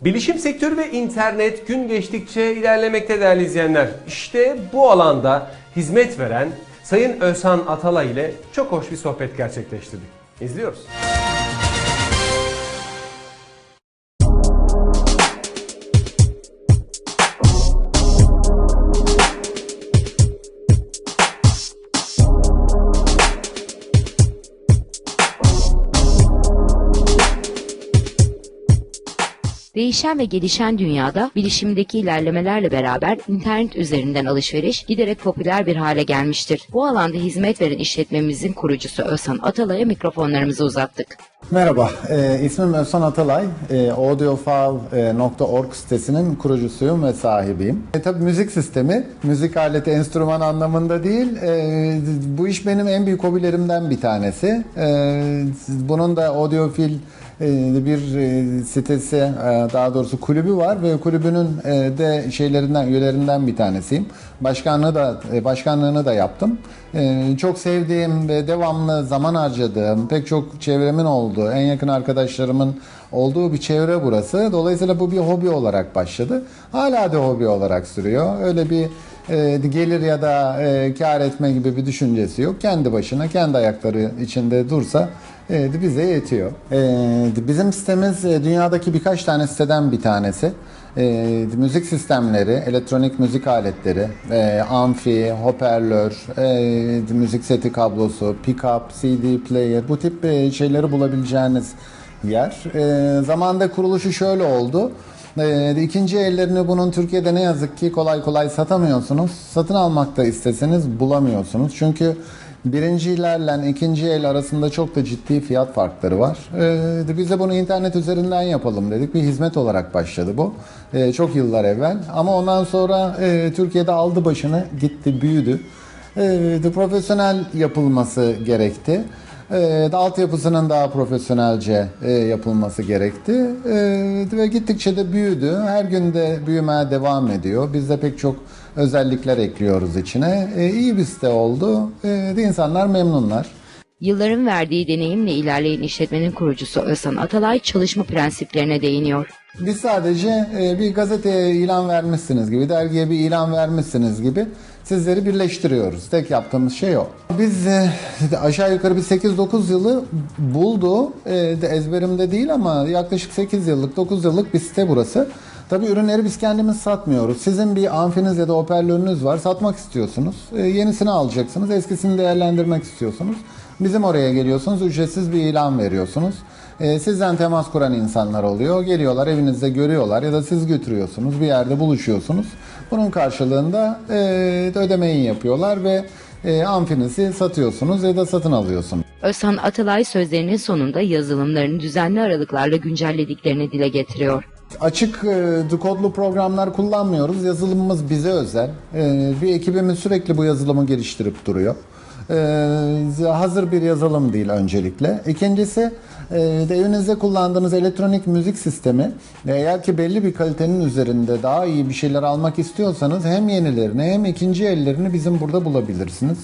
Bilişim sektörü ve internet gün geçtikçe ilerlemekte değerli izleyenler. İşte bu alanda hizmet veren Sayın Özhan Atalay ile çok hoş bir sohbet gerçekleştirdik. İzliyoruz. Değişen ve gelişen dünyada bilişimdeki ilerlemelerle beraber internet üzerinden alışveriş giderek popüler bir hale gelmiştir. Bu alanda hizmet veren işletmemizin kurucusu Özhan Atalay'a mikrofonlarımızı uzattık. Merhaba, e, ismim Özhan Atalay. E, audiofile.org sitesinin kurucusuyum ve sahibiyim. E, tabii müzik sistemi, müzik aleti, enstrüman anlamında değil. E, bu iş benim en büyük hobilerimden bir tanesi. E, bunun da Audiofil e, bir e, sitesi, e, daha doğrusu kulübü var ve kulübünün e, de şeylerinden, üyelerinden bir tanesiyim. Başkanlığı da başkanlığını da yaptım. Çok sevdiğim ve devamlı zaman harcadığım, pek çok çevremin olduğu, en yakın arkadaşlarımın olduğu bir çevre burası. Dolayısıyla bu bir hobi olarak başladı. Hala da hobi olarak sürüyor. Öyle bir e, gelir ya da e, kar etme gibi bir düşüncesi yok. Kendi başına, kendi ayakları içinde dursa e, bize yetiyor. E, bizim sitemiz dünyadaki birkaç tane siteden bir tanesi. Müzik sistemleri, elektronik müzik aletleri, amfi, hoparlör, müzik seti kablosu, pickup, CD player bu tip şeyleri bulabileceğiniz yer. E, zamanda kuruluşu şöyle oldu. E, ikinci ellerini bunun Türkiye'de ne yazık ki kolay kolay satamıyorsunuz. Satın almak da isteseniz bulamıyorsunuz. Çünkü birincilerle ikinci el arasında çok da ciddi fiyat farkları var. Ee, biz de bunu internet üzerinden yapalım dedik. Bir hizmet olarak başladı bu. Ee, çok yıllar evvel. Ama ondan sonra e, Türkiye'de aldı başını gitti büyüdü. De profesyonel yapılması gerekti. De altyapısının daha profesyonelce e, yapılması gerekti. Ee, ve gittikçe de büyüdü. Her gün de büyümeye devam ediyor. Biz de pek çok özellikler ekliyoruz içine. Ee, iyi bir site oldu. De insanlar memnunlar. Yılların verdiği deneyimle ilerleyen işletmenin kurucusu Özhan Atalay çalışma prensiplerine değiniyor. Biz sadece e, bir gazeteye ilan vermişsiniz gibi, dergiye bir ilan vermişsiniz gibi sizleri birleştiriyoruz. Tek yaptığımız şey o. Biz e, aşağı yukarı bir 8-9 yılı buldu. E, de ezberimde değil ama yaklaşık 8 yıllık, 9 yıllık bir site burası. Tabii ürünleri biz kendimiz satmıyoruz. Sizin bir amfiniz ya da hoparlörünüz var, satmak istiyorsunuz. Yenisini alacaksınız, eskisini değerlendirmek istiyorsunuz. Bizim oraya geliyorsunuz, ücretsiz bir ilan veriyorsunuz. E, sizden temas kuran insanlar oluyor. Geliyorlar evinizde görüyorlar ya da siz götürüyorsunuz bir yerde buluşuyorsunuz. Bunun karşılığında e, ödemeyi yapıyorlar ve e, amfinizi satıyorsunuz ya da satın alıyorsunuz. Özhan Atalay sözlerinin sonunda yazılımlarını düzenli aralıklarla güncellediklerini dile getiriyor. Açık e, kodlu programlar kullanmıyoruz. Yazılımımız bize özel. E, bir ekibimiz sürekli bu yazılımı geliştirip duruyor. E, hazır bir yazılım değil öncelikle. İkincisi e, de evinizde kullandığınız elektronik müzik sistemi eğer ki belli bir kalitenin üzerinde daha iyi bir şeyler almak istiyorsanız hem yenilerini hem ikinci ellerini bizim burada bulabilirsiniz.